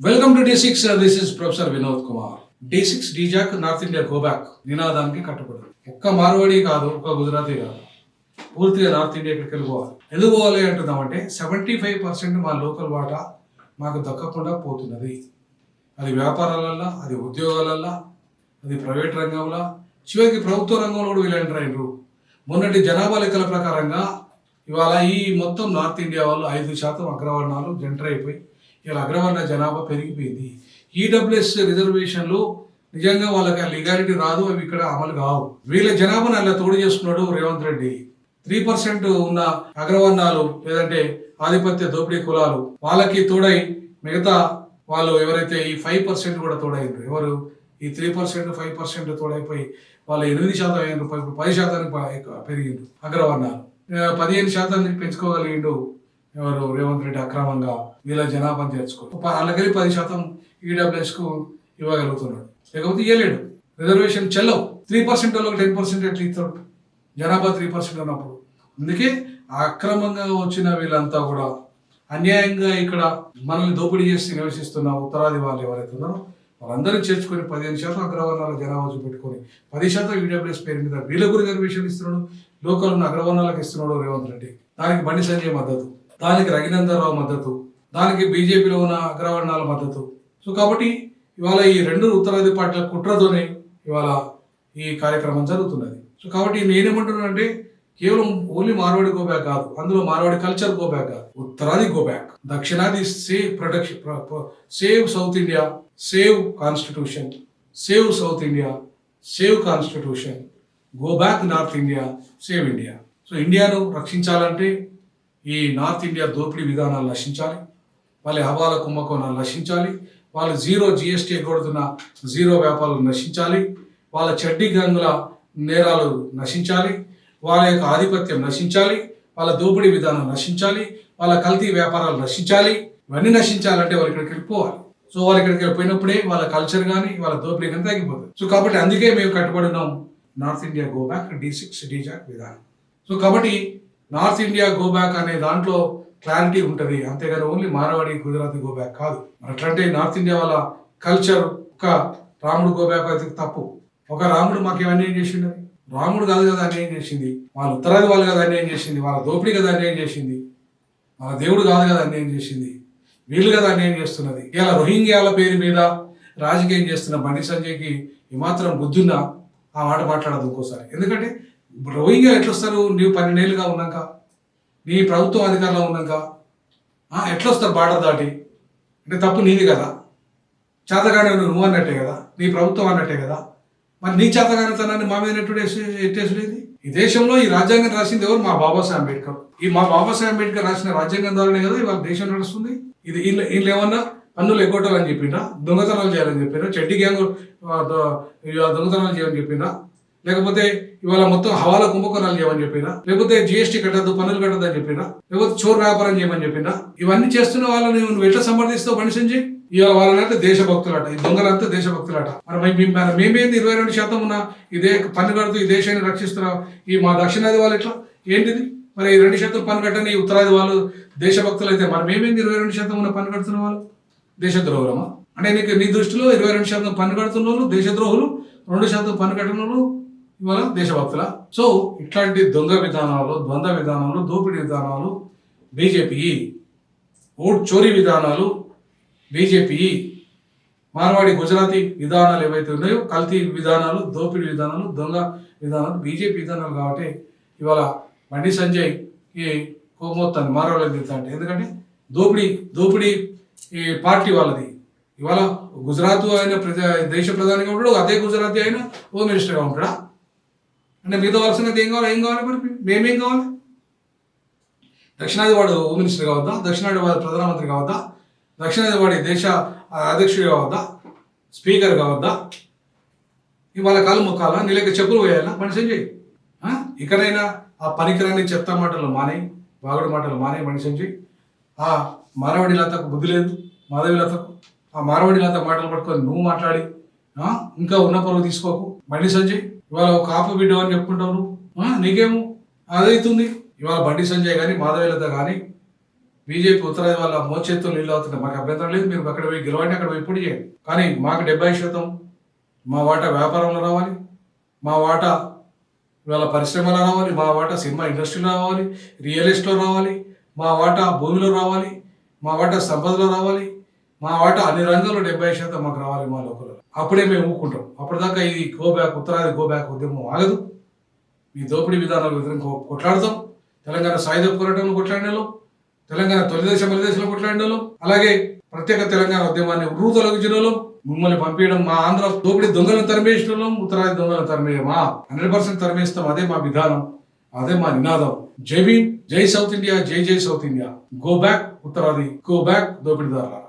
Welcome to D six this is professor Vinod Kumar D six DJAC north India go back నినాదానికి కట్టుబడి. ఒక్క మార్వాడి కాదు ఒక్క గుజరాతీ కాదు. పూర్తిగా నార్త్ ఇండియా ఇక్కడికి వెళ్ళిపోవాలి. ఎందుకు పోవాలి అంటున్నామంటే సెవెంటీ ఫైవ్ పర్సెంట్ మా లోకల్ వాటా మాకు దక్కకుండా పోతున్నది. అది వ్యాపారాలల్లో అది ఉద్యోగాలల్లో అది ప్రైవేట్ రంగంలో చివరికి ప్రభుత్వ రంగంలో కూడా వీళ్ళు ఎంటర్ అయినరు. మొన్నటి జనాభా లెక్కల ప్రకారంగా ఇవాళ ఈ మొత్తం నార్త్ ఇండియా వాళ్ళు ఐదు శాతం అగ్రవర్ణాలు జంటర్ అయిపోయి ఇలా అగ్రవర్ణ జనాభా పెరిగిపోయింది. ఈడబ్ల్యూఎస్ రిజర్వేషన్లు నిజంగా వాళ్ళకి ఆ లీగాలిటీ రాదు అవి ఇక్కడ అమలు కావు. వీళ్ళ జనాభాను అలా తోడు చేసుకున్నాడు రేవంత్ రెడ్డి. త్రీ పర్సెంట్ ఉన్న అగ్రవర్ణాలు లేదంటే ఆధిపత్య దోపిడీ కులాలు వాళ్ళకి తోడై మిగతా వాళ్ళు ఎవరైతే ఈ ఫైవ్ పర్సెంట్ కూడా తోడైండ్రు ఎవరు? ఈ త్రీ పర్సెంట్ ఫైవ్ పర్సెంట్ తోడైపోయి వాళ్ళు ఎనిమిది శాతం అయిన ఇప్పుడు పది శాతానికి పెరిగిండు అగ్రవర్ణాలు. పదిహేను శాతాన్ని పెంచుకోగలిగిండు ఎవరు? రేవంత్ రెడ్డి అక్రమంగా వీళ్ళ జనాభాను చేర్చుకో అలాగే పది శాతం ఈడబ్ల్యూఎస్కు ఇవ్వగలుగుతున్నాడు. లేకపోతే ఇవ్వలేడు రిజర్వేషన్ చెల్లవు. త్రీ పర్సెంట్ వాళ్ళకి టెన్ పర్సెంట్ ఎట్లా ఇస్తాడు. జనాభా త్రీ పర్సెంట్ ఉన్నప్పుడు. అందుకే అక్రమంగా వచ్చిన వీళ్ళంతా కూడా అన్యాయంగా ఇక్కడ మనల్ని దోపిడీ చేసి నివసిస్తున్న ఉత్తరాది వాళ్ళు ఎవరైతే ఉన్నారో వాళ్ళందరూ చేర్చుకొని పదిహేను శాతం అగ్రవర్ణాల జనాభా చూపెట్టుకొని పది శాతం ఈడబ్ల్యూఎస్ పేరు మీద వీళ్ళకు రిజర్వేషన్ ఇస్తున్నాడు లోకల్ ఉన్న అగ్రవర్ణాలకు ఇస్తున్నాడు రేవంత్ రెడ్డి. దానికి బండి సంజయ్ మద్దతు దానికి రఘునందనరావు మద్దతు దానికి బీజేపీలో ఉన్న అగ్రవర్ణాల మద్దతు. సో కాబట్టి ఇవాళ ఈ రెండు ఉత్తరాది పార్టీల కుట్రతోనే ఇవాళ ఈ కార్యక్రమం జరుగుతున్నది. సో కాబట్టి నేనేమంటున్నానంటే కేవలం ఓన్లీ మార్వాడి గో బ్యాక్ కాదు అందులో మార్వాడి కల్చర్ గో బ్యాక్ కాదు ఉత్తరాది గో బ్యాక్. దక్షిణాది save protection save south India save constitution save south India save constitution go back north India save India. So ఇండియాను రక్షించాలంటే ఈ నార్త్ ఇండియా దోపిడీ విధానాలు నశించాలి వాళ్ళ హవాల కుంభకోణాలు నశించాలి వాళ్ళు జీరో జిఎస్టీ ఎగ్గొడుతున్న జీరో వ్యాపారాలు నశించాలి వాళ్ళ చెడ్డీ గంగుల నేరాలు నశించాలి వాళ్ళ యొక్క ఆధిపత్యం నశించాలి వాళ్ళ దోపిడీ విధానం నశించాలి వాళ్ళ కల్తీ వ్యాపారాలు నశించాలి ఇవన్నీ నశించాలంటే వాళ్ళు ఇక్కడికి వెళ్ళిపోవాలి. సో వాళ్ళు ఇక్కడికి వెళ్ళిపోయినప్పుడే వాళ్ళ కల్చర్ కానీ వాళ్ళ దోపిడీ కానీ తగ్గిపోతుంది. సో కాబట్టి అందుకే మేము కట్టుబడి ఉన్నాం north India go back D six D Jack విధానం. సో కాబట్టి నార్త్ ఇండియా గో బ్యాక్ అనే దాంట్లో క్లారిటీ ఉంటుంది. అంతేగాని only Marwari Gujarat go back కాదు. మరి అట్లంటే నార్త్ ఇండియా వాళ్ళ కల్చర్ ఒక రాముడు గో బ్యాక్ అయితే తప్పు. ఒక రాముడు మాకు ఏమన్నా ఏం రాముడు కాదు కదా అన్యాయం చేసింది వాళ్ళ ఉత్తరాది వాళ్ళు కదా అన్యాయం చేసింది వాళ్ళ దోపిడీ కదా అన్యాయం చేసింది వాళ్ళ దేవుడు కాదు కదా అన్యాయం చేసింది వీళ్ళు కదా అన్యాయం చేస్తున్నది. ఇలా రోహింగ్యాల పేరు మీద రాజకీయం చేస్తున్న బండి సంజయ్కి ఏమాత్రం బుద్ధున్న ఆ మాట మాట్లాడదు ఇంకోసారి. ఎందుకంటే రోహింగ్యా ఎట్లొస్తారు? నీవు పన్నెండేళ్ళుగా ఉన్నాక నీ ప్రభుత్వం అధికారంలో ఉన్నాక ఎట్లొస్తారు వస్తారు బార్డర్ దాటి? అంటే తప్పు నీది కదా. చేతగానే నువ్వు అన్నట్టే కదా నీ ప్రభుత్వం అన్నట్టే కదా. మరి నీ చేతగానితనాన్ని మా మీద నెట్టుడు ఎట్టేసుడేది ఈ దేశంలో ఈ రాజ్యాంగం రాసింది ఎవరు? మా బాబాసాహెబ్ అంబేద్కర్. ఈ మా బాబాసాహెబ్ అంబేద్కర్ రాసిన రాజ్యాంగం ద్వారానే కదా ఇవాళ దేశం నడుస్తుంది. ఇది వీళ్ళు వీళ్ళు ఏమన్నా పన్నులు ఎగ్గొట్టాలని చెప్పిండ్రా? దొంగతనాలు చేయాలని చెప్పినా చెడ్డి గ్యాంగ్ దొంగతనాలు చేయమని చెప్పినా లేకపోతే ఇవాళ మొత్తం హవాలా కుంభకోణాలు చేయమని చెప్పినా లేకపోతే జిఎస్టీ కట్టద్దు పన్నులు కట్టద్దు అని చెప్పినా లేకపోతే చోరు వ్యాపారం చేయమని చెప్పినా ఇవన్నీ చేస్తున్న వాళ్ళని నువ్వు ఎట్లా సమర్థిస్తావు బండి సంజయ్ ఇవాళ వాళ్ళనంటే దేశభక్తులట ఈ దొంగలంతా దేశభక్తులట. మరి మన మేమేంది ఇరవై రెండు శాతం ఉన్న ఇదే పన్ను కడుతూ ఈ దేశాన్ని రక్షిస్తున్నాం? ఈ మా దక్షిణాది వాళ్ళు ఎట్లా? ఏంటిది? మరి ఈ రెండు శాతం పన్ను కట్టని ఈ ఉత్తరాది వాళ్ళు దేశభక్తులు అయితే మరి మేమేంది ఇరవై రెండు శాతం ఉన్న పన్ను కడుతున్న వాళ్ళు? దేశద్రోహులమా? అంటే నీకు నీ దృష్టిలో ఇరవై రెండు శాతం పన్ను కడుతున్న వాళ్ళు దేశద్రోహులు రెండు శాతం పన్ను కట్టిన వాళ్ళు ఇవాళ దేశభక్తుల? సో ఇట్లాంటి దొంగ విధానాలు ద్వంద్వ విధానాలు దోపిడీ విధానాలు బీజేపీ ఓట్ చోరీ విధానాలు బీజేపీ మార్వాడి గుజరాతీ విధానాలు ఏవైతే ఉన్నాయో కల్తీ విధానాలు దోపిడీ విధానాలు దొంగ విధానాలు బీజేపీ విధానాలు కాబట్టి ఇవాళ బండి సంజయ్ ఈ కోమోత్తాన్ని మార్వాళ్ళకి దిగుతాంటే ఎందుకంటే దోపిడీ దోపిడీ ఈ పార్టీ వాళ్ళది. ఇవాళ గుజరాత్ ఆయన ప్రజా దేశ ప్రధానిగా ఉంటాడు అదే గుజరాతీ ఆయన హోమ్ మినిస్టర్గా ఉంటాడా? అంటే మిగతా వలసినది ఏం కావాలి ఏం కావాలి మరి? మేమేం కావాలి? దక్షిణాది వాడు హోమ్ మినిస్టర్ కావద్దా? దక్షిణాది వాడు ప్రధానమంత్రి కావద్దా? దక్షిణాది వాడి దేశ అధ్యక్షుడు కావద్దా? స్పీకర్ కావద్దా? ఇవాళ కాలు మొక్కాలా? నీళ్ళకి చెప్పులు పోయాలా మనిషి చెయ్యి ఇకనైనా ఆ పనికిరాని చెత్త మాటలు మానేయి బాగుడు మాటలు మానేయి మనిషి చేయి ఆ మానవుడి లతకు బుద్ధి లేదు మాధవి లతకు. ఆ మానవుడి లత మాటలు పట్టుకొని నువ్వు మాట్లాడి ఇంకా ఉన్న పరువు తీసుకోకు. బండి సంజయ్ ఇవాళ ఒక కాపు బిడ్డ అని చెప్పుకుంటావు నువ్వు. నీకేమో అదైతుంది. ఇవాళ బండి సంజయ్ కానీ మాధవేలత కానీ బీజేపీ ఉత్తరాది వాళ్ళ మోచేత్తులు నీళ్ళు అవుతుంది మాకు అభ్యంతరం లేదు మీరు అక్కడ పోయి గెలవండి అక్కడ పోయి ఇప్పుడు చేయండి. కానీ మాకు డెబ్బై శాతం మా వాటా వ్యాపారంలో రావాలి మా వాటా ఇవాళ పరిశ్రమలో రావాలి మా వాటా సినిమా ఇండస్ట్రీలో రావాలి రియల్ ఎస్టేట్లో రావాలి మా వాటా భూమిలో రావాలి మా వాటా సంపదలో రావాలి మా వాటా అన్ని రంగాల్లో డెబ్బై శాతం మాకు రావాలి మా లోపల అప్పుడే మేము ఊరుకుంటాం. అప్పటిదాకా ఈ గో బ్యాక్ ఉత్తరాది గో బ్యాక్ ఉద్యమం ఆగదు. ఈ దోపిడీ విధానాల వ్యతిరేకంగా కొట్లాడతాం. తెలంగాణ సాయుధ పోరాటంలో కొట్లాడినలో తెలంగాణ తొలిదశ మలిదశలో వాళ్ళు. అలాగే ప్రత్యేక తెలంగాణ ఉద్యమాన్ని ఉర్రు తొలగించిన మిమ్మల్ని పంపించడం మా ఆంధ్ర దోపిడీ దొంగలను తరిమేసిన వాళ్ళం, ఉత్తరాది దొంగలను తరిమేయమా? Hundred percent తరిమేస్తాం. అదే మా విధానం అదే మా నినాదం. జై భీమ్ జై సౌత్ ఇండియా జై జై సౌత్ ఇండియా. గో బ్యాక్ ఉత్తరాది గో బ్యాక్ దోపిడీదారులారా.